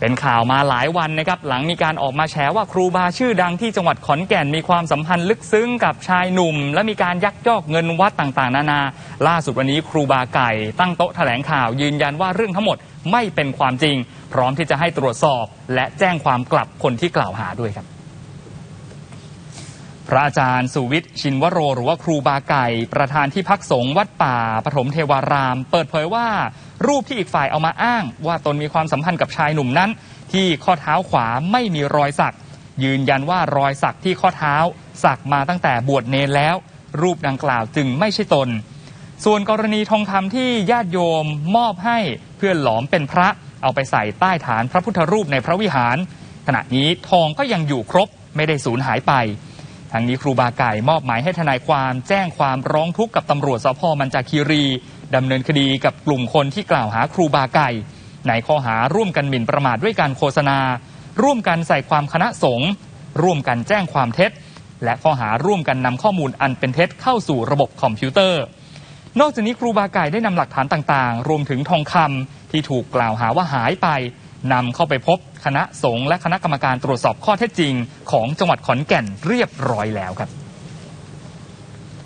เป็นข่าวมาหลายวันนะครับหลังมีการออกมาแฉว่าครูบาชื่อดังที่จังหวัดขอนแก่นมีความสัมพันธ์ลึกซึ้งกับชายหนุ่ม และมีการยักยอกเงินวัดต่างๆ นานา ล่าสุดวันนี้ครูบาไก่ ตั้งโต๊ะแถลงข่าวยืนยันว่าเรื่องทั้งหมดไม่เป็นความจริง พร้อมที่จะให้ตรวจสอบ และแจ้งความกลับคนที่กล่าวหาด้วยครับ พระอาจารย์สุวิทย์ชินวโร หรือว่าครูบาไก่ ประธานที่พักสงฆ์วัดป่าปฐมเทวาราม เปิดเผยว่ารูปที่อีกฝ่ายเอามาอ้าง ว่าตนมีความสัมพันธ์กับชายหนุ่มนั้น ที่ข้อเท้าขวาไม่มีรอยสัก ยืนยันว่ารอยสักที่ข้อเท้า สักมาตั้งแต่บวชเนรแล้ว รูปดังกล่าวจึงไม่ใช่ตน ส่วนกรณีทองคำที่ญาติโยมมอบให้เพื่อหลอมเป็นพระเอาไปใส่ใต้ฐานพระพุทธรูปในพระวิหาร ขณะนี้ทองก็ยังอยู่ครบไม่ได้สูญหายไป ทางนี้ครูบาไก่มอบหมายให้ทนายความแจ้งความร้องทุกข์กับตำรวจสพมันจาคีรีดำเนินคดีกับกลุ่มคนที่กล่าวหาครูบาไก่ ในข้อหาร่วมกันหมิ่นประมาทด้วยการโฆษณา ร่วมกันใส่ความคณะสงฆ์ร่วมกันแจ้งความเท็จ และข้อหาร่วมกันนำข้อมูลอันเป็นเท็จเข้าสู่ระบบคอมพิวเตอร์ นอกจากนี้ครูบาไก่ได้นำหลักฐานต่างๆ รวมถึงทองคำที่ถูกกล่าวหาว่าหายไป นำเข้าไปพบคณะสงฆ์และคณะกรรมการตรวจสอบข้อเท็จจริง ของจังหวัดขอนแก่นเรียบร้อยแล้วครับ